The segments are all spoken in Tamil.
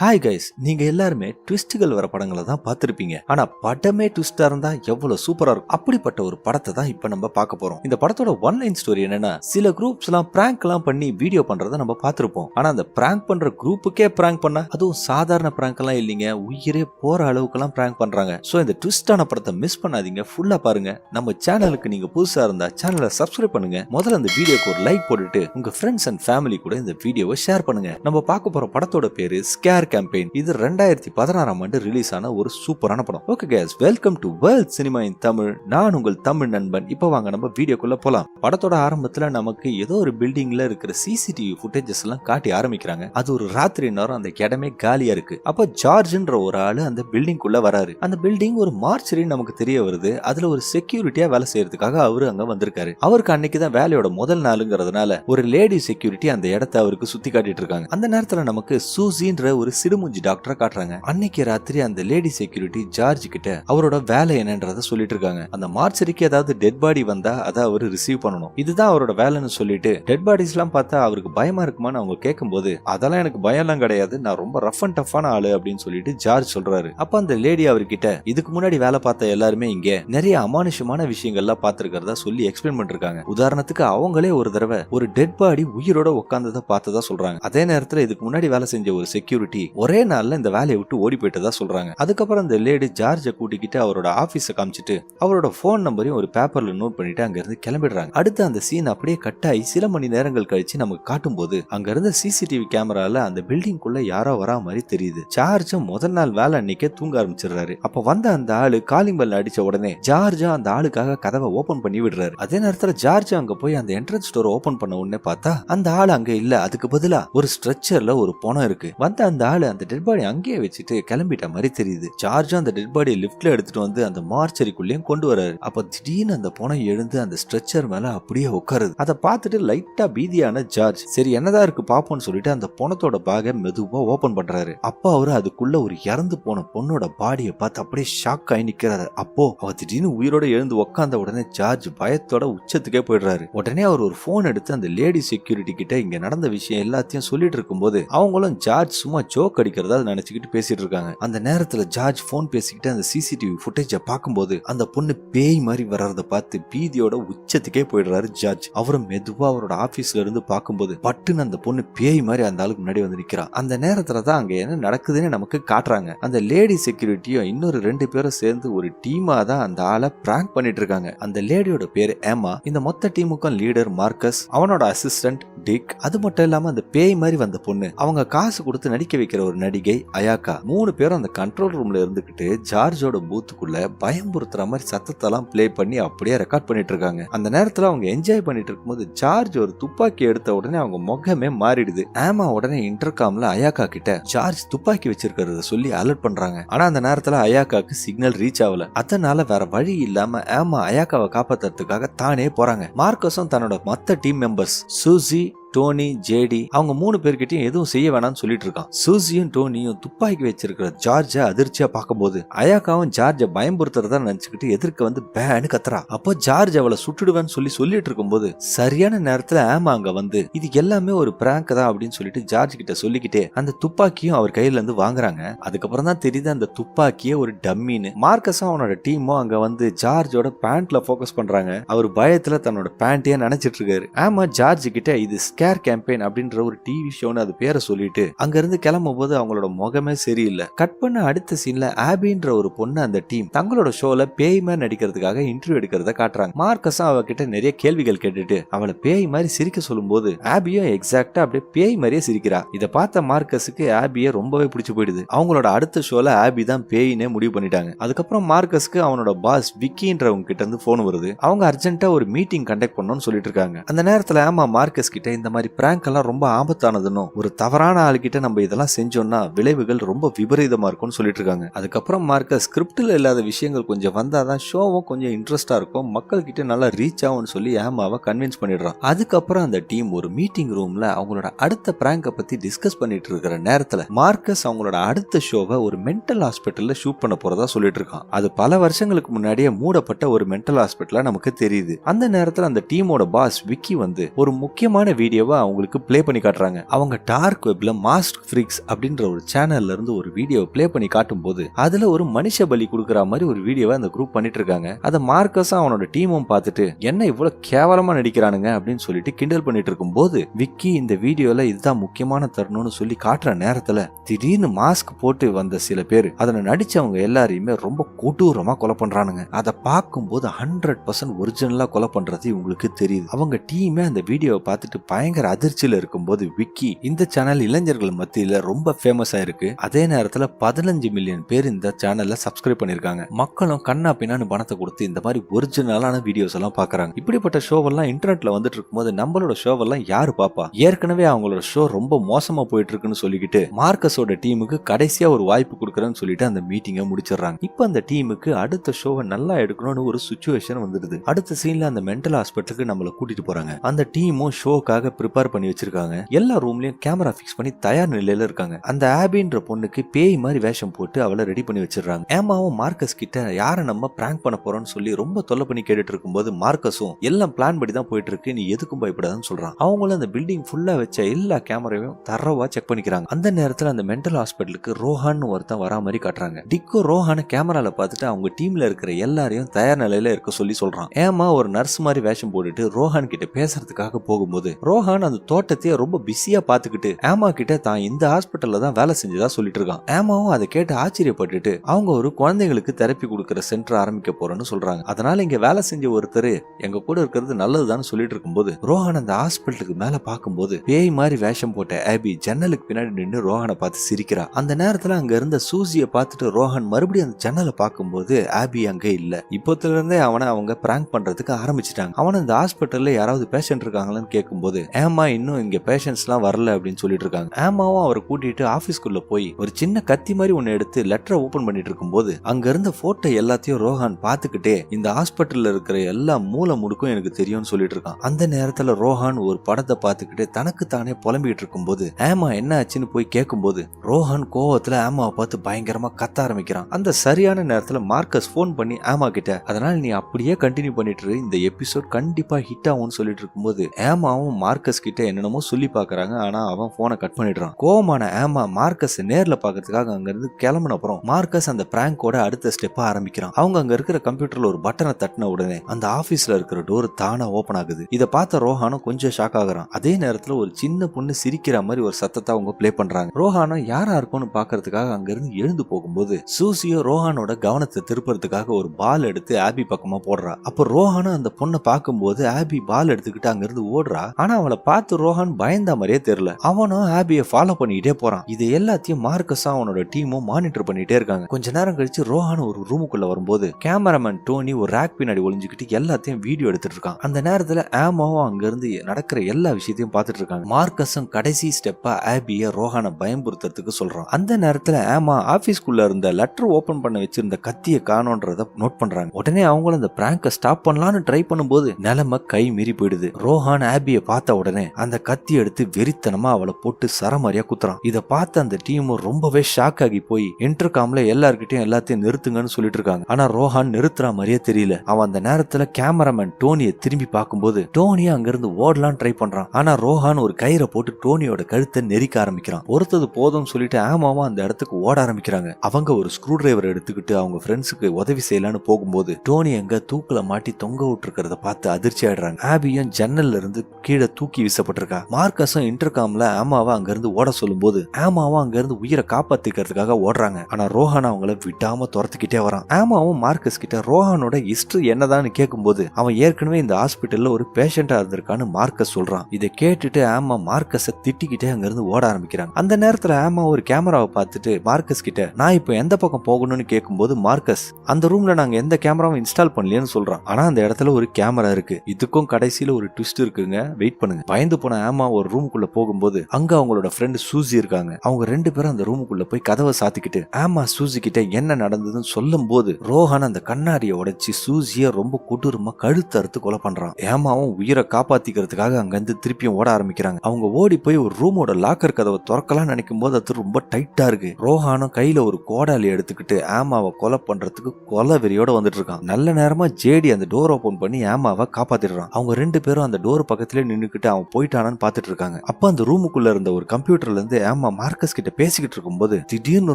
ஹாய் கைஸ் நீங்க எல்லாருமே ட்விஸ்டுகள் வர படங்களை தான் பார்த்துருப்பீங்க. ஆனா படமே ட்விஸ்டா இருந்தா எவ்வளவு சூப்பரா இருக்கும்? அப்படிப்பட்ட ஒரு படத்தை தான் இப்ப நம்ம பார்க்க போறோம். இந்த படத்தோட ஒன் லைன் ஸ்டோரி என்னன்னா சில குரூப்ஸ் எல்லாம் பிராங்க் எல்லாம் பண்ணி வீடியோ பண்றதை நம்ம பார்த்திருப்போம். ஆனா அந்த பிராங்க் பண்ற குரூப்புக்கே பிராங்க் பண்ண அதுவும் சாதாரண பிராங்க் எல்லாம் இல்லைங்க. உயிரே போற அளவுக்கு எல்லாம் பிராங்க் பண்றாங்க. சோ இந்த ட்விஸ்டான படத்தை மிஸ் பண்ணாதீங்க. ஃபுல்லா பாருங்க. நம்ம சேனலுக்கு நீங்க புதுசா இருந்தா சேனலை சப்ஸ்கிரைப் பண்ணுங்க. முதல்ல அந்த வீடியோக்கு ஒரு லைக் போட்டுட்டு உங்க ஃப்ரெண்ட்ஸ் அண்ட் ஃபேமிலி கூட இந்த வீடியோவை ஷேர் பண்ணுங்க. நம்ம பார்க்க போற படத்தோட பேரு ஸ்கேர் கேம்பெயின் இது ரெண்டாயிரத்தி பதினாறாம் ஆண்டு ரிலீஸ் ஆன ஒரு சூப்பரான படம். Okay guys welcome to world cinema in Tamil நான் உங்கள் தமிழ் நண்பன். இப்போ வாங்க நம்ம வீடியோக்குள்ள போலாம். படத்தோட ஆரம்பத்துல நமக்கு ஏதோ ஒரு பில்டிங்ல இருக்கிற சிசிடிவி ஃபுட்டேஜஸ் எல்லாம் காட்டி ஆரம்பிக்கிறாங்க. அது ஒரு ராத்திரி நேரம் அந்த இடமே காலியா இருக்கு. அப்ப ஜார்ஜ்ன்ற ஒரு ஆளு அந்த பில்டிங்குள்ள வராரு. அந்த பில்டிங் ஒரு மார்ச்சரி நமக்கு தெரிய வருது. அதுல ஒரு செக்யூரிட்டியா வேலை செய்யறதுக்காக அவரு அங்க வந்திருக்காரு. அவருக்கு அன்னைக்கு தான் வேலையோட முதல் நாளுங்கிறதுனால ஒரு லேடி செக்யூரிட்டி அந்த இடத்த அவருக்கு சுத்தி காட்டிட்டு இருக்காங்க. அந்த நேரத்துல நமக்கு சூசின்ற ஒரு சிடுமூஞ்சி டாக்டரை காட்டுறாங்க. அன்னைக்கு ராத்திரி அந்த லேடி செக்யூரிட்டி ஜார்ஜ் கிட்ட அவரோட வேலை என்னன்றத சொல்லிட்டு இருக்காங்க. அந்த மார்ச்சரிக்கு ஏதாவது டெட் பாடி வந்தா அதை அவர் ரிசீவ் பண்ணணும். இதுதான் அவரோட வேலைன்னு சொல்லிட்டு டெட் பாடிஸ் எல்லாம் பார்த்தா அவருக்கு பயமா இருக்குமான்னு அவங்க கேட்கும்போது அதெல்லாம் எனக்கு பயம் எல்லாம் கிடையாது. நான் ரொம்ப ரஃப் அண்ட் டஃபான ஆளு அப்படின்னு சொல்லிட்டு ஜார்ஜ் சொல்றாரு. அப்ப அந்த லேடி அவர்கிட்ட இதுக்கு முன்னாடி வேலை பார்த்த எல்லாருமே இங்க நிறைய அமானுஷமான விஷயங்கள்லாம் பார்த்திருக்கிறதா சொல்லி எக்ஸ்பிளைன் பண்ணிருக்காங்க. உதாரணத்துக்கு அவங்களே ஒரு தடவை ஒரு டெட் பாடி உயிரோட உட்கார்ந்ததை பார்த்ததா சொல்றாங்க. அதே நேரத்துல இதுக்கு முன்னாடி வேலை செஞ்ச ஒரு செக்யூரிட்டி ஒரே நாள்ல இந்த வேலையை விட்டு ஓடி போயிட்டதா சொல்றாங்க. அதுக்கப்புறம் இந்த லேடி ஜார்ஜை கூட்டிக்கிட்டு அவரோட ஆபீஸ காமிச்சிட்டு அவரோட போன் நம்பரையும் ஒரு பேப்பர்ல நோட் பண்ணிட்டு அங்க இருந்து கிளம்பிடுறாங்க. அடுத்து அந்த சீன் அப்படியே கட் ஆகி சில மணி நேரங்கள் கழிச்சு நமக்கு காட்டும் போது அங்க இருந்த சிசிடிவி கேமரால அந்த பில்டிங் குள்ள யாரோ வரா மாதிரி தெரியுது. ஜார்ஜும் முதல் நாள் வேலை அன்னைக்கே தூங்க ஆரம்பிச்சிடுறாரு. அப்ப வந்த அந்த ஆளு காலிங் பெல் அடிச்ச உடனே ஜார்ஜா அந்த ஆளுக்காக கதவை ஓபன் பண்ணி விடுறாரு. அதே நேரத்துல ஜார்ஜ் அங்க போய் அந்த என்ட்ரன்ஸ் டோர் ஓபன் பண்ண உடனே பார்த்தா அந்த ஆள் அங்க இல்ல. அதுக்கு பதிலா ஒரு ஸ்ட்ரெச்சர்ல ஒரு பணம் இருக்கு. வந்த அந்த ஆளு அந்த டெட் பாடி அங்கேயே வச்சுட்டு கிளம்பிட்ட மாதிரி தெரியுது. ஜார்ஜும் அந்த டெட் பாடியை லிஃப்ட்ல எடுத்துட்டு வந்து அந்த மார்ச்சரிக்குள்ளேயும் கொண்டு வராரு. அப்ப திடீர்னு அந்த பணம் எழுந்து அந்த ஸ்ட்ரெச்சர் மேல அப்படியே உட்காருது. அதை பார்த்துட்டு லைட்டா பீதியான ஜார்ஜ் சரி என்னதான் இருக்கு பாப்போம்னு சொல்லிட்டு அந்த பணத்தோட பாக மெதுவா ஓபன் பண்றாரு. அப்போ அவரு அதுக்குள்ள ஒரு இறந்து போன பொண்ணோட பாடியை பார்த்து அப்படியே ஷாக் ஆகி நிக்கிறாரு. அப்போ அவ திடீர்னு உயிரோட எழுந்து உட்காந்த உடனே ஜார்ஜ் பயத்தோட உச்சத்துக்கே போயிடுறாரு. உடனே அவர் ஒரு போன் எடுத்து அந்த லேடி செக்யூரிட்டி கிட்ட இங்க நடந்த விஷயம் எல்லாத்தையும் சொல்லிட்டு இருக்கும்போது அவங்களும் ஜார்ஜ் சும்மா ஜோக் அடிக்கிறதா நினைச்சுக்கிட்டு பேசிட்டு இருக்காங்க. அந்த நேரத்துல ஜார்ஜ் போன் பேசிக்கிட்டு அந்த சிசிடிவி ஃபுட்டேஜை பார்க்கும்போது அந்த பொண்ணு பேய் மாதிரி வர்றத பார்த்து பீதியோட உச்சத்துக்கே போயிடுறாரு ஜார்ஜ். அவரும் மெதுவா அவரோட ஆபீஸ்ல இருந்து பார்க்கும்போது பட்டுன்னு அந்த பொண்ணு பேய் மாதிரி அந்த ஆளுக்கு முன்னாடி வந்து நிக்கிறா. அந்த நேரத்துல தான் அங்க என்ன நடக்குதுன்னு நமக்கு காட்டுறாங்க. அந்த லேடி செக்யூரிட்டியும் இன்னொரு ரெண்டு பேரும் சேர்ந்து ஒரு டீமா தான் அந்த ஆளை பிராங்க் பண்ணிட்டு இருக்காங்க. அந்த லேடியோட பேர் ஏமா இந்த மொத்த டீமுக்கும் லீடர் மார்க்கஸ் அவனோட அசிஸ்டன்ட் டிக். அது மட்டும் இல்லாம அந்த பேய் மாதிரி வந்த பொண்ணு அவங்க காசு கொடுத்து நடிக்க நடிக்கிற ஒரு நடிகை அயாக்கா. மூணு பேரும் அந்த கண்ட்ரோல் ரூம்ல இருந்துகிட்டு ஜார்ஜோட பூத்துக்குள்ள பயம்புறுத்துற மாதிரி சத்தத்தெல்லாம் ப்ளே பண்ணி அப்படியே ரெக்கார்ட் பண்ணிட்டு இருக்காங்க. அந்த நேரத்துல அவங்க என்ஜாய் பண்ணிட்டு இருக்கும்போது ஜார்ஜ் ஒரு துப்பாக்கி எடுத்த உடனே அவங்க முகமே மாறிடுது. ஆமா உடனே இன்டர்காம்ல அயாக்கா கிட்ட ஜார்ஜ் துப்பாக்கி வச்சிருக்கிறத சொல்லி அலர்ட் பண்றாங்க. ஆனா அந்த நேரத்துல அயாக்காக்கு சிக்னல் ரீச் ஆகல. அதனால வேற வழி இல்லாம ஆமா அயாக்காவை காப்பாத்துறதுக்காக தானே போறாங்க. மார்க்கஸும் தன்னோட மத்த team members Susie Tony JD அவங்க மூணு பேர்கிட்டயும் எதுவும் செய்ய வேணாம்னு சொல்லிட்டு இருக்கான். சூசியும் டோனியும் துப்பாக்கி வச்சிருக்கிற ஜார்ஜ அதிர்ச்சியா பார்க்கும்போது அயாக்காவும் ஜார்ஜ பயம்புறுத்துறதா நினைச்சுக்கிட்டு எதிர்க்க வந்து பேன்னு கத்துறா. அப்போ ஜார்ஜ் அவளை சுட்டுடுவேன்னு சொல்லி சொல்லிட்டு இருக்கும்போது சரியான நேரத்துல ஆமா அங்க வந்து. இது எல்லாமே ஒரு பிராங்க் தான் அப்படின்னு சொல்லிட்டு ஜார்ஜ் கிட்ட சொல்லிக்கிட்டே அந்த துப்பாக்கியும் அவர் கையில இருந்து வாங்குறாங்க. அதுக்கப்புறம் தான் தெரியுது அந்த துப்பாக்கியே ஒரு டம்மின்னு. மார்க்கஸும் அவனோட டீமும் அங்க வந்து ஜார்ஜோட பேண்ட்ல ஃபோக்கஸ் பண்றாங்க. அவர் பயத்துல தன்னோட பேண்டையே நினைச்சிட்டு இருக்காரு. ஆமா ஜார்ஜ் கிட்ட இது கேர் கேம்பெயின் அப்படின்ற ஒரு டிவி ஷோன்னு அது பேரை சொல்லிட்டு அங்கிருந்து கிளம்பும் போது அவங்களோட முகமே சரியில்லை. கட் பண்ண அடுத்த சீன்ல ஆபின்ற ஒரு பொண்ணு அந்த டீம் தங்களோட ஷோல பேய் மாதிரி நடிக்கிறதுக்காக இன்டர்வியூ எடுக்கிறத காட்டுறாங்க. மார்க்கஸும் அவகிட்ட நிறைய கேள்விகள் கேட்டுட்டு அவளை பேய் மாதிரி சிரிக்க சொல்லும்போது ஆபியும் எக்ஸாக்டா அப்படியே பேய் மாதிரியே சிரிக்கிறா. இதை பார்த்த மார்க்கஸுக்கு ஆபியை ரொம்பவே பிடிச்சு போயிடுது. அவங்களோட அடுத்த ஷோல ஆபி தான் பேயினே முடிவு பண்ணிட்டாங்க. அதுக்கப்புறம் மார்க்கஸ்க்கு அவனோட பாஸ் விக்கின்றவங்க கிட்ட இருந்து போன் வருது. அவங்க அர்ஜென்ட்டா ஒரு மீட்டிங் கண்டக்ட் பண்ணணும்னு சொல்லிட்டு இருக்காங்க. அந்த நேரத்துல ஆமா மார்க்கஸ் கிட்ட இந்த மாதிரி பிராங்க் எல்லாம் ரொம்ப ஆபத்தானதுன்னும் ஒரு தவறான ஆளுகிட்ட நம்ம இதெல்லாம் செஞ்சோம்னா விளைவுகள் ரொம்ப விபரீதமா இருக்கும்னு சொல்லிட்டு இருக்காங்க. அதுக்கப்புறம் மார்க்க ஸ்கிரிப்டில் இல்லாத விஷயங்கள் கொஞ்சம் வந்தாதான் ஷோவும் கொஞ்சம் இன்ட்ரெஸ்டா இருக்கும். மக்கள் கிட்ட நல்லா ரீச் ஆகும்னு சொல்லி ஏமாவை கன்வின்ஸ் பண்ணிடுறான். அதுக்கப்புறம் அந்த டீம் ஒரு மீட்டிங் ரூம்ல அவங்களோட அடுத்த பிராங்கை பத்தி டிஸ்கஸ் பண்ணிட்டு இருக்கிற நேரத்துல மார்க்கஸ் அவங்களோட அடுத்த ஷோவை ஒரு மென்டல் ஹாஸ்பிட்டல்ல ஷூட் பண்ண போறதா சொல்லிட்டு இருக்கான். அது பல வருஷங்களுக்கு முன்னாடியே மூடப்பட்ட ஒரு மென்டல் ஹாஸ்பிட்டலா நமக்கு தெரியுது. அந்த நேரத்துல அந்த டீமோட பாஸ் விக்கி வந்து ஒரு முக்கியமான வீடியோ வீடியோவை அவங்களுக்கு ப்ளே பண்ணி காட்டுறாங்க. அவங்க டார்க் வெப்ல மாஸ்க் ஃப்ரீக்ஸ் அப்படின்ற ஒரு சேனல்ல இருந்து ஒரு வீடியோவை ப்ளே பண்ணி காட்டும் போது அதுல ஒரு மனுஷ பலி கொடுக்குற மாதிரி ஒரு வீடியோவை அந்த குரூப் பண்ணிட்டு இருக்காங்க. அதை மார்க்கஸும் அவனோட டீமும் பார்த்துட்டு என்ன இவ்வளவு கேவலமா நடிக்கிறானுங்க? அப்படின்னு சொல்லிட்டு கிண்டல் பண்ணிட்டு இருக்கும்போது விக்கி இந்த வீடியோல இதுதான் முக்கியமான தருணம்னு சொல்லி காட்டுற நேரத்துல திடீர்னு மாஸ்க் போட்டு வந்த சில பேர் அதுல நடிச்சவங்க எல்லாரையுமே ரொம்ப கொடூரமா கொலை பண்றானுங்க. அதை பார்க்கும்போது ஹண்ட்ரட் பர்சன்ட் ஒரிஜினலா கொலை பண்றது இவங்களுக்கு தெரியுது. அவங்க டீமே அந்த வீடியோவை பார்த்துட்டு பயங்கர அதிர்ச்சியில இருக்கும்போது விக்கி இந்த சேனல் இளைஞர்கள் மத்தியில ரொம்ப ஃபேமஸ் ஆயிருக்கு. அதே நேரத்துல பதினஞ்சு மில்லியன் பேர் இந்த சேனல்ல சப்ஸ்கிரைப் பண்ணிருக்காங்க மக்களும் கண்ணா பின்னான்னு பணத்தை கொடுத்து இந்த மாதிரி ஒரிஜினலான வீடியோஸ் எல்லாம் பாக்குறாங்க. இப்படிப்பட்ட ஷோவெல்லாம் இன்டர்நெட்ல வந்துட்டு இருக்கும்போது நம்மளோட ஷோவெல்லாம் யாரு பாப்பா? ஏற்கனவே அவங்களோட ஷோ ரொம்ப மோசமா போயிட்டு இருக்குன்னு சொல்லிக்கிட்டு மார்க்கஸோட டீமுக்கு கடைசியா ஒரு வாய்ப்பு கொடுக்குறேன்னு சொல்லிட்டு அந்த மீட்டிங்கை முடிச்சிடுறாங்க. இப்போ அந்த டீமுக்கு அடுத்த ஷோவை நல்லா எடுக்கணும்னு ஒரு சுச்சுவேஷன் வந்துடுது. அடுத்த சீன்ல அந்த மென்டல் ஹாஸ்பிட்டலுக்கு நம்மள கூட்டிட்டு போறாங்க. அந்த டீமும் ஷோக்காக ப்ரிப்பேர் பண்ணி வச்சிருக்காங்க. எல்லா ரூம்லயும் கேமரா ஃபிக்ஸ் பண்ணி தயார் நிலையில இருக்காங்க. அந்த ஆபின்ற பொண்ணுக்கு பேய் மாதிரி வேஷம் போட்டு அவளை ரெடி பண்ணி வச்சிடுறாங்க. ஏமாவும் மார்க்கஸ் கிட்ட யாரை நம்ம பிராங்க் பண்ண போறோம்னு சொல்லி ரொம்ப தொல்லை பண்ணி கேட்டுட்டு இருக்கும்போது மார்க்கஸும் எல்லாம் பிளான் படி தான் போயிட்டு இருக்கு நீ எதுக்கும் பயப்படாதுன்னு சொல்றான். அவங்களும் அந்த பில்டிங் ஃபுல்லா வச்ச எல்லா கேமராவையும் தரவா செக் பண்ணிக்கிறாங்க. அந்த நேரத்துல அந்த மென்டல் ஹாஸ்பிட்டலுக்கு ரோஹான் ஒருத்தன் வரா மாதிரி காட்டுறாங்க. டிக்கோ ரோஹான கேமரால பார்த்துட்டு அவங்க டீம்ல இருக்கிற எல்லாரையும் தயார் நிலையில இருக்க சொல்லி சொல்றான். ஏமா ஒரு நர்ஸ் மாதிரி வேஷம் போட்டுட்டு ரோஹான் கிட்ட பேசுறதுக்காக போகும்போது ரோஹான் அந்த தோட்டத்தையே ரொம்ப பிஸியா பாத்துக்கிட்டு ஏமா கிட்ட தான் இந்த ஹாஸ்பிட்டல்ல தான் வேலை செஞ்சதா சொல்லிட்டு இருக்கான். ஏமாவும் அதை கேட்டு ஆச்சரியப்பட்டுட்டு அவங்க ஒரு குழந்தைங்களுக்கு தெரப்பி கொடுக்கற சென்டர் ஆரம்பிக்க போறேன்னு சொல்றாங்க. அதனால இங்க வேலை செஞ்ச ஒருத்தர் எங்க கூட இருக்கிறது நல்லதுதான்னு சொல்லிட்டு இருக்கும்போது ரோஹன் அந்த ஹாஸ்பிட்டலுக்கு மேல பார்க்கும்போது பேய் மாதிரி வேஷம் போட்ட ஆபி ஜன்னலுக்கு பின்னாடி நின்று ரோஹனை பார்த்து சிரிக்கிறா. அந்த நேரத்துல அங்க இருந்த சூசியை பார்த்துட்டு ரோஹன் மறுபடியும் அந்த ஜன்னலை பார்க்கும்போது ஆபி அங்க இல்ல. இப்போத்துல இருந்தே அவனை அவங்க பிராங்க் பண்றதுக்கு ஆரம்பிச்சிட்டாங்க. அவன் இந்த ஹாஸ்பிட்டல்ல யாராவது பேஷண்ட் இருக்காங்களான்னு கேட்கும்போது ஏமா இன்னும் இங்க பேஷண்ட்ஸ்லாம் வரல அப்படின்னு சொல்லிட்டு இருக்காங்க ஏமாவும் அவரை கூட்டிட்டு ஆபீஸ்க்குள்ள போய் ஒரு சின்ன கத்தி மாதிரி ஒன்னு எடுத்து லெட்டரை ஓபன் பண்ணிட்டு இருக்கும்போது அங்க இருந்த போட்டோ எல்லாத்தையும் ரோஹான் பார்த்துக்கிட்டே இந்த ஹாஸ்பிட்டல்ல இருக்கிற எல்லா மூளை முடுக்கும் எனக்கு தெரியும்னு சொல்லிட்டு இருக்கான் அந்த நேரத்துல ரோஹான் ஒரு படத்தை பார்த்துக்கிட்டு தனக்கு தானே புலம்பிட்டு இருக்கும்போது ஏமா என்ன ஆச்சுன்னு போய் கேட்கும்போது ரோஹான் கோவத்துல ஏமாவை பார்த்து பயங்கரமா கத்த ஆரம்பிக்கிறான். அந்த சரியான நேரத்துல மார்க்கஸ் ஃபோன் பண்ணி ஏமா கிட்ட அதனால நீ அப்படியே கண்டினியூ பண்ணிட்டு இந்த எபிசோட் கண்டிப்பா ஹிட் ஆகும்னு சொல்லிட்டு இருக்கும்போது ஏமாவும் மார்க்கஸ் கிட்ட என்னென்னமோ சொல்லி பாக்குறாங்க ஆனா அவன் போனை கட் பண்ணிடுறான். கோவமான ஏமா மார்க்கஸ் நேர்ல பாக்கிறதுக்காக அங்க இருந்து கிளம்பின அப்புறம் மார்க்கஸ் அந்த பிராங்கோட அடுத்த ஸ்டெப்பா ஆரம்பிக்கிறான். அவங்க அங்க இருக்கிற கம்ப்யூட்டர்ல ஒரு பட்டனை தட்டின உடனே அந்த ஆபீஸ்ல இருக்கிற டோர் தானா ஓபன் ஆகுது. இதை பார்த்த ரோஹானும் கொஞ்சம் ஷாக் ஆகுறான். அதே நேரத்துல ஒரு சின்ன பொண்ணு சிரிக்கிற மாதிரி ஒரு சத்தத்தை அவங்க ப்ளே பண்றாங்க. ரோஹானும் யாரா இருக்கும்னு பாக்குறதுக்காக அங்க இருந்து எழுந்து போகும்போது சூசியோ ரோஹானோட கவனத்தை திருப்புறதுக்காக ஒரு பால் எடுத்து ஆபி பக்கமா போடுறா. அப்போ ரோஹானும் அந்த பொண்ணை பார்க்கும்போது ஆபி பால் எடுத்துக்கிட்டு அங்க இருந்து ஓடுறா. ஆனா அவளை பார்த்து ரோஹான் பயந்த மாதிரியே தெரியல. அவனும் ஹாபியை ஃபாலோ பண்ணிக்கிட்டே போறான். இது எல்லாத்தையும் மார்க்கஸா அவனோட டீமும் மானிட்டர் பண்ணிட்டே இருக்காங்க. கொஞ்ச நேரம் கழிச்சு ரோஹன் ஒரு ரூமுக்குள்ள வரும்போது கேமராமேன் டோனி ஒரு ரேக் பின்னாடி ஒளிஞ்சுக்கிட்டு எல்லாத்தையும் வீடியோ எடுத்துட்டு இருக்கான். அந்த நேரத்துல ஆமாவும் அங்க இருந்து நடக்கிற எல்லா விஷயத்தையும் பார்த்துட்டு இருக்காங்க. மார்க்கஸும் கடைசி ஸ்டெப்பா ஆபிய ரோஹானை பயம்புறுத்துறதுக்கு சொல்றான். அந்த நேரத்துல ஆமா ஆபீஸ்க்குள்ள இருந்த லெட்டர் ஓபன் பண்ண வச்சிருந்த கத்திய காணோன்றத நோட் பண்றாங்க. உடனே அவங்களும் அந்த பிராங்க ஸ்டாப் பண்ணலாம்னு ட்ரை பண்ணும்போது நிலைமை கை மீறி போயிடுது. ரோஹான் ஆபிய பார்த்த உடனே அந்த கத்தி எடுத்து வெறித்தனமா அவளை போட்டு சரமாரியா குத்துறான். இதை பார்த்த அந்த டீம் ரொம்பவே ஷாக் ஆகி போய் இன்டர்காம்ல எல்லார்கிட்டையும் எல்லாத்தையும் நிறுத்துங்கன்னு சொல்லிட்டு இருக்காங்க. ஆனா ரோஹான் நிறுத்துற மாதிரியே தெரியல. அவன் அந்த நேரத்துல கேமராமேன் டோனியை திரும்பி பார்க்கும்போது டோனி அங்கிருந்து ஓடலாம் ட்ரை பண்றான். ஆனா ரோஹான் ஒரு கயிறை போட்டு டோனியோட கழுத்தை நெரிக்க ஆரம்பிக்கிறான். ஒருத்தது போதும்னு சொல்லிட்டு ஆமாவும் அந்த இடத்துக்கு ஓட ஆரம்பிக்கிறாங்க. அவங்க ஒரு ஸ்க்ரூ டிரைவர் எடுத்துக்கிட்டு அவங்க ஃப்ரெண்ட்ஸுக்கு உதவி செய்யலான்னு போகும்போது டோனி அங்க தூக்கல மாட்டி தொங்க விட்டுருக்கிறத பார்த்து அதிர்ச்சி ஆயிடுறாங்க. ஆபியும் ஜன்னல்ல இருந்து கீழே தூக்கி வீசப்பட்டிருக்கா. மார்க்கஸும் இன்டர்காம்ல ஆமாவை அங்கிருந்து ஓட ஓட சொல்லும்போது ஆமாவும் அங்கிருந்து உயிரை காப்பாத்திக்கிறதுக்காக ஓடுறாங்க. ஆனா ரோஹன் அவங்கள விடாம துரத்துக்கிட்டே வரான். ஆமாவும் மார்க்கஸ் கிட்ட ரோஹானோட ஹிஸ்டரி என்னதான்னு கேட்கும்போது அவன் ஏற்கனவே இந்த ஹாஸ்பிட்டல்ல ஒரு பேஷண்டா இருந்திருக்கான்னு மார்க்கஸ் சொல்றான். இதை கேட்டுட்டு ஆமா மார்க்கஸ திட்டிக்கிட்டே அங்கிருந்து ஓட ஆரம்பிக்கிறாங்க. அந்த நேரத்துல ஆமா ஒரு கேமராவை பார்த்துட்டு மார்க்கஸ் கிட்ட நான் இப்போ எந்த பக்கம் போகணும்னு கேட்கும்போது மார்க்கஸ் அந்த ரூம்ல நாங்க எந்த கேமராவும் இன்ஸ்டால் பண்ணலையேன்னு சொல்றான். ஆனா அந்த இடத்துல ஒரு கேமரா இருக்கு. இதுக்கும் கடைசியில ஒரு ட்விஸ்ட் இருக்குங்க. வெயிட் பண்ணுங்க. பயந்து போன ஆமா ஒரு ரூமுக்குள்ள போகும்போது அங்க அவங்களோட ஃப்ரெண்டு சூசி இருக்காங்க. அவங்க ரெண்டு பேரும் அந்த ரூமுக்குள்ள போய் கதவை சாத்திக்கிட்டு ஆமா சூசி கிட்ட என்ன நடந்ததுன்னு சொல்லும் போது ரோஹன் அந்த கண்ணாடியை உடைச்சு சூசிய ரொம்ப கொடூரமா கழுத்து அறுத்து கொலை பண்றான். ஏமாவும் உயிரை காப்பாத்திக்கிறதுக்காக அங்க இருந்து திருப்பியும் ஓட ஆரம்பிக்கிறாங்க. அவங்க ஓடி போய் ஒரு ரூமோட லாக்கர் கதவை திறக்கலாம் நினைக்கும் போது அது ரொம்ப டைட்டா இருக்கு. ரோஹானும் கையில ஒரு கோடாலி எடுத்துக்கிட்டு ஆமாவை கொலை பண்றதுக்கு கொலை வெறியோட வந்துட்டு இருக்கான். நல்ல நேரமா ஜேடி அந்த டோர் ஓபன் பண்ணி ஆமாவை காப்பாத்திடுறான். அவங்க ரெண்டு பேரும் அந்த டோர் பக்கத்திலே நின்னுக்கிட்டு பண்ணிட்டு அவன் போயிட்டானான்னு பாத்துட்டு இருக்காங்க. அப்ப அந்த ரூமுக்குள்ள இருந்த ஒரு கம்ப்யூட்டர்ல இருந்து ஆமா மார்க்கஸ் கிட்ட பேசிக்கிட்டு இருக்கும்போது திடீர்னு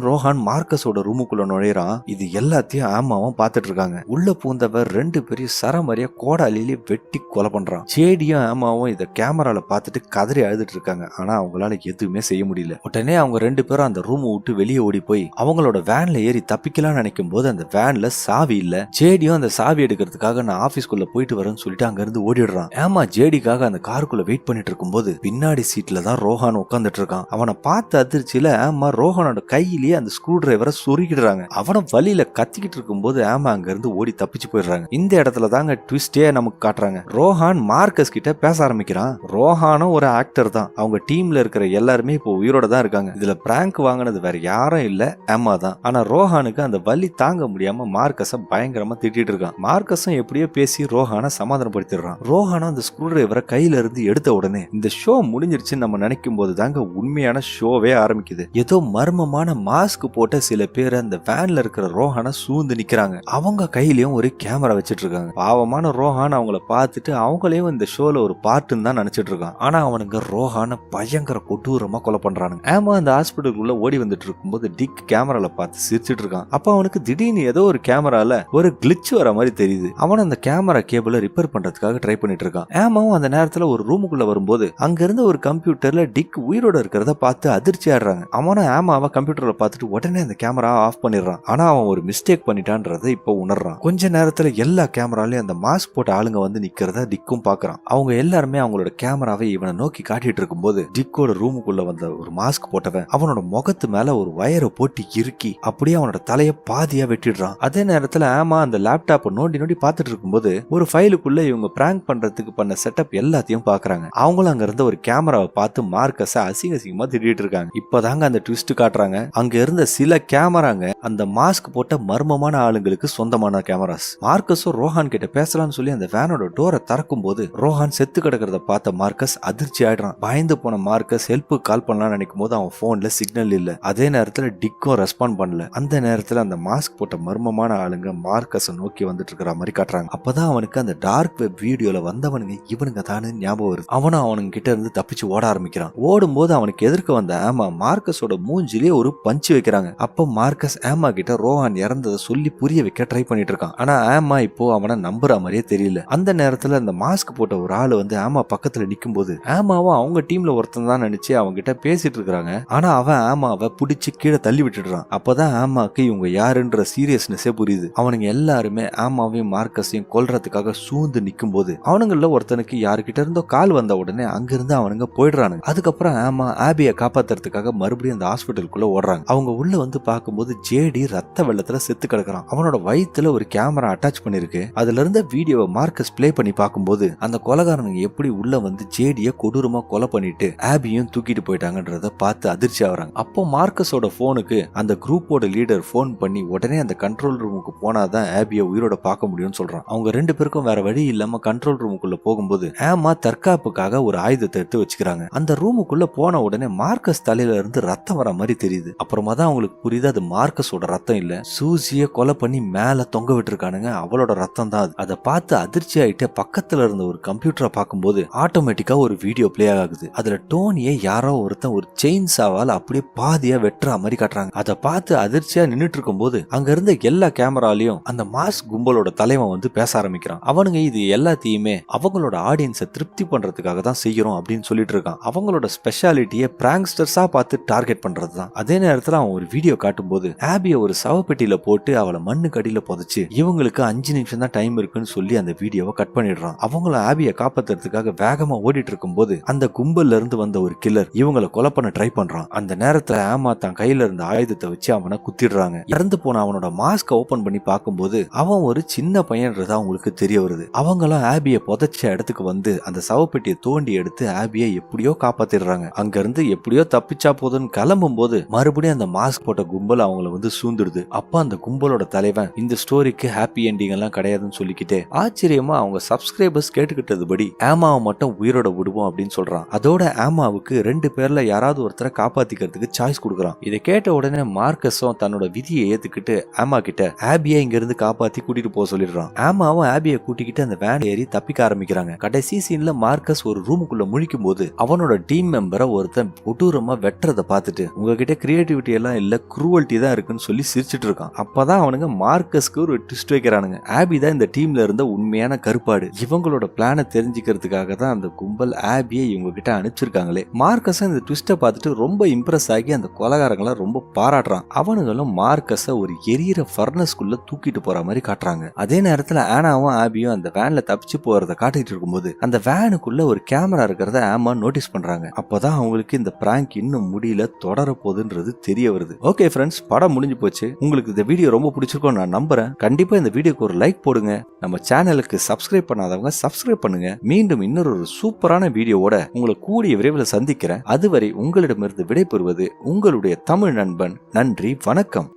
ரோஹான் மார்க்கஸோட ரூமுக்குள்ள நுழையறான். இது எல்லாத்தையும் ஆமாவும் பாத்துட்டு இருக்காங்க. உள்ள பூந்தவர் ரெண்டு பேரையும் சரமறிய கோடாலிலே வெட்டி கொலை பண்றான். சேடியும் ஆமாவும் இதை கேமரால பார்த்துட்டு கதறி அழுதுட்டு இருக்காங்க. ஆனா அவங்களால எதுவுமே செய்ய முடியல. உடனே அவங்க ரெண்டு பேரும் அந்த ரூம் விட்டு வெளியே ஓடி போய் அவங்களோட வேன்ல ஏறி தப்பிக்கலாம்னு நினைக்கும் போது அந்த வேன்ல சாவி இல்ல. ஜேடியும் அந்த சாவி எடுக்கிறதுக்காக நான் ஆபீஸ்க்குள்ள போயிட்டு வரேன்னு சொல்லிட்டு அங்க இருந்து ஓடிடுறான். ஏமா ஜேடிக்காக அந்த காருக்குள்ள வெயிட் பண்ணிட்டு இருக்கும்போது பின்னாடி சீட்ல தான் ரோஹான் உட்காந்துட்டு இருக்கான். அவனை பார்த்த அதிர்ச்சியில ஆமா ரோஹானோட கையிலேயே அந்த ஸ்க்ரூ டிரைவரை சொருகிடுறாங்க. அவன வழியில கத்திக்கிட்டு இருக்கும்போது ஆமா அங்க இருந்து ஓடி தப்பிச்சு போயிடுறாங்க. இந்த இடத்துல தாங்க ட்விஸ்டே நமக்கு காட்டுறாங்க. ரோஹான் மார்க்கஸ் கிட்ட பேச ஆரம்பிக்கிறான். ரோஹானும் ஒரு ஆக்டர் தான். அவங்க டீம்ல இருக்கிற எல்லாருமே இப்போ உயிரோட தான் இருக்காங்க. இதுல பிராங்க் வாங்கினது வேற யாரும் இல்ல ஏமா தான். ஆனா ரோஹானுக்கு அந்த வலி தாங்க முடியாம மார்க்கஸ பயங்கரமா திட்டிட்டு இருக்கான். மார்க்கஸும் எப்படியோ பேசி ரோஹானை சமாதானப்படுத்திடுறான். ரோஹானும் அந்த ஸ்க்ரூ டிரைவரை கையில இருந்து எடுத்த உடனே இந்த ஷோ முடிஞ்சிருச்சுன்னு நம்ம நினைக்கும் போது தாங்க உண்மையான ஷோவே ஆரம்பிக்குது. ஏதோ மர்மமான மாஸ்க் போட்ட சில பேர் அந்த வேன்ல இருக்கிற ரோஹானை சூழ்ந்து நிக்கிறாங்க. அவங்க கையிலயும் ஒரு கேமரா வச்சிட்டு இருக்காங்க பாவமான ரோஹான் அவங்கள பார்த்துட்டு அவங்களையும் இந்த ஷோல ஒரு பார்ட்டுன்னு தான் நினைச்சிட்டு இருக்கான் ஆனா அவனுங்க ரோஹான பயங்கர கொடூரமா கொலை பண்றானுங்க. ஆமா அந்த ஹாஸ்பிட்டலுக்குள்ள ஓடி வந்துட்டு இருக்கும்போது டிக் கேமரால பார்த்து சிரிச்சிட்டு இருக்கான் அப்ப அவனுக்கு திடீர்னு ஏதோ ஒரு கேமரால ஒரு கிளிச் வர மாதிரி தெரியுது. அவன் அந்த கேமரா கேபிளை ரிப்பேர் பண்றதுக்காக ட்ரை பண்ணிட்டு இருக்கான் ஏமாவும் அந்த நேரத்துல ஒரு ரூம் ரூமுக்குள்ள வரும்போது அங்கிருந்த ஒரு கம்ப்யூட்டர்ல டிக் உயிரோட இருக்கிறத பார்த்து அதிர்ச்சி ஆடுறாங்க அவனும் ஏமாவை கம்ப்யூட்டர்ல பார்த்துட்டு உடனே அந்த கேமரா ஆஃப் பண்ணிடுறான். ஆனா அவன் ஒரு மிஸ்டேக் பண்ணிட்டான்றத இப்போ உணர்றான். கொஞ்ச நேரத்துல எல்லா கேமராலையும் அந்த மாஸ்க் போட்ட ஆளுங்க வந்து நிக்கிறத டிக்கும் பாக்குறான் அவங்க எல்லாருமே அவங்களோட கேமராவை இவனை நோக்கி காட்டிட்டு இருக்கும்போது டிக்கோட ரூமுக்குள்ள வந்த ஒரு மாஸ்க் போட்டவன் அவனோட முகத்து மேல ஒரு வயரை போட்டு இறுக்கி அப்படியே அவனோட தலைய பாதியா வெட்டிடுறான். அதே நேரத்துல ஆமா அந்த லேப்டாப்பை நோண்டி நோண்டி பார்த்துட்டு இருக்கும்போது ஒரு ஃபைலுக்குள்ள இவங்க பிராங்க் பண்றதுக்கு பண்ண செட்டப் எல்லாத்தையும் பாக்குறாங்க அவங்களும் அங்க இருந்த ஒரு கேமராவை பார்த்து மார்க்கஸ அசிங்க அசிங்கமா திட்டிட்டு இருக்காங்க. இப்பதாங்க அந்த ட்விஸ்ட் காட்டுறாங்க. அங்க இருந்த சில கேமராங்க அந்த மாஸ்க் போட்ட மர்மமான ஆளுங்களுக்கு சொந்தமான கேமராஸ் மார்க்கஸும் ரோஹான் கிட்ட பேசலாம்னு சொல்லி அந்த வேனோட டோரை திறக்கும் போது ரோஹான் செத்து கிடக்கிறத பார்த்த மார்க்கஸ் அதிர்ச்சி ஆயிடுறான். பயந்து போன மார்க்கஸ் ஹெல்ப் கால் பண்ணலாம்னு நினைக்கும் போது அவன் போன்ல சிக்னல் இல்ல. அதே நேரத்துல டிக்கும் ரெஸ்பாண்ட் பண்ணல. அந்த நேரத்துல அந்த மாஸ்க் போட்ட மர்மமான ஆளுங்க மார்க்கஸை நோக்கி வந்துட்டு இருக்கிற மாதிரி காட்டுறாங்க. அப்பதான் அவனுக்கு அந்த டார்க் வெப் வீடியோல வந்தவனுங்க இவனுங்க தானே ஞாபகம் வருது அவனும் அவனுங்க கிட்ட இருந்து தப்பிச்சு ஓட ஆரம்பிக்கிறான். ஓடும்போது அவனுக்கு எதிர்க்க வந்த ஆமா மார்க்கஸோட மூஞ்சிலே ஒரு பஞ்சு வைக்கிறாங்க. அப்ப மார்க்கஸ் ஆமா கிட்ட ரோஹான் இறந்ததை சொல்லி புரிய வைக்க ட்ரை பண்ணிட்டு இருக்கான். ஆனா ஆமா இப்போ அவனை நம்புற மாதிரியே தெரியல. அந்த நேரத்துல அந்த மாஸ்க் போட்ட ஒரு ஆள் வந்து ஆமா பக்கத்துல நிக்கும் போது ஆமாவும் அவங்க டீம்ல ஒருத்தன் தான் நினைச்சு அவங்க கிட்ட பேசிட்டு இருக்கிறாங்க. ஆனா அவன் ஆமாவை புடிச்சு கீழே தள்ளி விட்டுடுறான். அப்பதான் ஆமாக்கு இவங்க யாருன்ற சீரியஸ்னஸே புரியுது. அவனுங்க எல்லாருமே ஆமாவையும் மார்க்கஸையும் கொல்றதுக்காக சூழ்ந்து நிக்கும் போது அவனுங்கள ஒருத்தனுக்கு யாருக்கிட்ட இருந்தோ கால் வந்த உடனே அங்கிருந்து அவனுங்க போயிடுறானுங்க. அதுக்கப்புறம் ஆமா ஆபியை காப்பாத்துறதுக்காக மறுபடியும் அந்த ஹாஸ்பிட்டலுக்குள்ள ஓடுறாங்க. அவங்க உள்ள வந்து பார்க்கும்போது ஜேடி ரத்த வெள்ளத்துல செத்து கிடக்குறான். அவனோட வயிற்றுல ஒரு கேமரா அட்டாச் பண்ணிருக்கு. அதுல இருந்த வீடியோவை மார்க்கஸ் ப்ளே பண்ணி பார்க்கும்போது அந்த கொலகாரனுங்க எப்படி உள்ள வந்து ஜேடிய கொடூரமா கொலை பண்ணிட்டு ஆபியும் தூக்கிட்டு போயிட்டாங்கன்றத பார்த்து அதிர்ச்சி ஆகுறாங்க. அப்போ மார்க்கஸோட போனுக்கு அந்த குரூப்போட லீடர் ஃபோன் பண்ணி உடனே அந்த கண்ட்ரோல் ரூமுக்கு போனாதான் ஆபிய உயிரோட பார்க்க முடியும்னு சொல்றான். அவங்க ரெண்டு பேருக்கும் வேற வழி இல்லாம கண்ட்ரோல் ரூமுக்குள்ள போகும்போது ஆமா தற்காப்புக்காக ஒரு ஆயுதத்தை எடுத்து வச்சுக்கிறாங்க. அந்த ரூமுக்குள்ள போன உடனே மார்க்கஸ் தலையில இருந்து ரத்தம் வர மாதிரி தெரியுது. அப்புறமா தான் அவங்களுக்கு புரியுது அது மார்க்கஸோட ரத்தம் இல்ல. சூசிய கொலை பண்ணி மேல தொங்க விட்டுருக்கானுங்க. அவளோட ரத்தம் தான் அது. அதை பார்த்து அதிர்ச்சி ஆயிட்டு பக்கத்துல இருந்த ஒரு கம்ப்யூட்டரை பார்க்கும்போது ஆட்டோமேட்டிக்கா ஒரு வீடியோ பிளே ஆகுது. அதுல டோனியை யாரோ ஒருத்தன் ஒரு செயின் சாவால் அப்படியே பாதியா வெட்டுற மாதிரி காட்டுறாங்க. அதை பார்த்து அதிர்ச்சியா நின்னுட்டு இருக்கும்போது அங்க இருந்த எல்லா கேமராலையும் அந்த மாஸ் கும்பலோட தலைவன் வந்து பேச ஆரம்பிக்கிறான். அவனுங்க இது எல்லாத்தையுமே அவங்களோட ஆடியன்ஸை திருப்தி பண்ற பண்ணுறதுக்காக தான் செய்கிறோம் அப்படின்னு சொல்லிட்டு இருக்கான். அவங்களோட ஸ்பெஷாலிட்டியை பிராங்ஸ்டர்ஸாக பார்த்து டார்கெட் பண்றது தான் அதே நேரத்தில் அவன் ஒரு வீடியோ காட்டும்போது ஆபியை ஒரு சவப்பெட்டியில் போட்டு அவளை மண்ணு கடியில் புதைச்சு இவங்களுக்கு அஞ்சு நிமிஷம் தான் டைம் இருக்குன்னு சொல்லி அந்த வீடியோவை கட் பண்ணிடுறான். அவங்கள ஆபியை காப்பாத்துறதுக்காக வேகமா ஓடிட்டு இருக்கும்போது அந்த கும்பல்ல இருந்து வந்த ஒரு கில்லர் இவங்கள கொலை பண்ண ட்ரை பண்றான். அந்த நேரத்தில் ஆமா தான் கையில இருந்த ஆயுதத்தை வச்சு அவனை குத்திடுறாங்க. இறந்து போன அவனோட மாஸ்க ஓபன் பண்ணி பார்க்கும்போது அவன் ஒரு சின்ன பையன்றதா அவங்களுக்கு தெரிய வருது. அவங்களும் ஆபியை புதைச்ச இடத்துக்கு வந்து அந்த சவப்பெட்டியை தோண்டி எடுத்து ஆபியை எப்படியோ காப்பாத்திடுறாங்க. அங்க இருந்து எப்படியோ தப்பிச்சா போதுன்னு கிளம்பும் போது மறுபடியும் அந்த மாஸ்க் போட்ட கும்பல் அவங்கள வந்து சூழ்ந்துடுது. அப்ப அந்த கும்பலோட தலைவன் இந்த ஸ்டோரிக்கு ஹாப்பி எண்டிங் எல்லாம் கிடையாதுன்னு சொல்லிக்கிட்டே ஆச்சரியமா அவங்க சப்ஸ்கிரைபர்ஸ் கேட்டுக்கிட்டதுபடி ஆமாவை மட்டும் உயிரோட விடுவோம் அப்படின்னு சொல்றான். அதோட ஆமாவுக்கு ரெண்டு பேர்ல யாராவது ஒருத்தரை காப்பாத்திக்கிறதுக்கு சாய்ஸ் கொடுக்குறான். இதை கேட்ட உடனே மார்க்கஸும் தன்னோட விதியை ஏத்துக்கிட்டு ஆமா கிட்ட ஆபியை இங்க இருந்து காப்பாத்தி கூட்டிட்டு போக சொல்லிடுறான். ஆமாவும் ஆபியை கூட்டிக்கிட்டு அந்த வேன் ஏறி தப்பிக்க ஆரம்பிக்கிறாங்க. கடைசி சீன்ல மார்க் மார்க்கஸ் ஒரு ரூமுக்குள்ள முழிக்கும் போது அவனோட டீம் மெம்பரை ஒருத்தன் கொடூரமா வெட்டுறத பார்த்துட்டு உங்ககிட்ட கிரியேட்டிவிட்டி எல்லாம் இல்ல குரூவல்ட்டி தான் இருக்குன்னு சொல்லி சிரிச்சிட்டு இருக்கான். அப்பதான் அவனுங்க மார்க்கஸ்க்கு ஒரு ட்விஸ்ட் வைக்கிறானுங்க. ஆபி தான் இந்த டீம்ல இருந்த உண்மையான கருப்பாடு. இவங்களோட பிளானை தெரிஞ்சுக்கிறதுக்காக தான் அந்த கும்பல் ஆபியை இவங்க கிட்ட அனுப்பிச்சிருக்காங்களே. மார்க்கஸ் இந்த ட்விஸ்ட பார்த்துட்டு ரொம்ப இம்ப்ரெஸ் ஆகி அந்த கொலகாரங்களை ரொம்ப பாராட்டுறான். அவனுங்களும் மார்க்கஸ ஒரு எரியற ஃபர்னஸ்குள்ள தூக்கிட்டு போற மாதிரி காட்டுறாங்க. அதே நேரத்துல ஆனாவும் ஆபியும் அந்த வேன்ல தப்பிச்சு போறத காட்டிட்டு இருக்கும்போது அந்த வேனுக்குள்ள ஒரு கேமரா இருக்கிறத ஆமா நோட்டீஸ் பண்றாங்க. அப்பதான் அவங்களுக்கு இந்த பிராங்க் இன்னும் முடியல தொடர போகுதுன்றது தெரிய வருது. ஓகே ஃப்ரெண்ட்ஸ் படம் முடிஞ்சு போச்சு. உங்களுக்கு இந்த வீடியோ ரொம்ப பிடிச்சிருக்கும் நான் நம்புறேன். கண்டிப்பா இந்த வீடியோக்கு ஒரு லைக் போடுங்க. நம்ம சேனலுக்கு சப்ஸ்கிரைப் பண்ணாதவங்க சப்ஸ்கிரைப் பண்ணுங்க. மீண்டும் இன்னொரு ஒரு சூப்பரான வீடியோவோட உங்களை கூடிய விரைவில் சந்திக்கிறேன். அதுவரை உங்களிடமிருந்து விடைபெறுவது உங்களுடைய தமிழ் நண்பன். நன்றி வணக்கம்.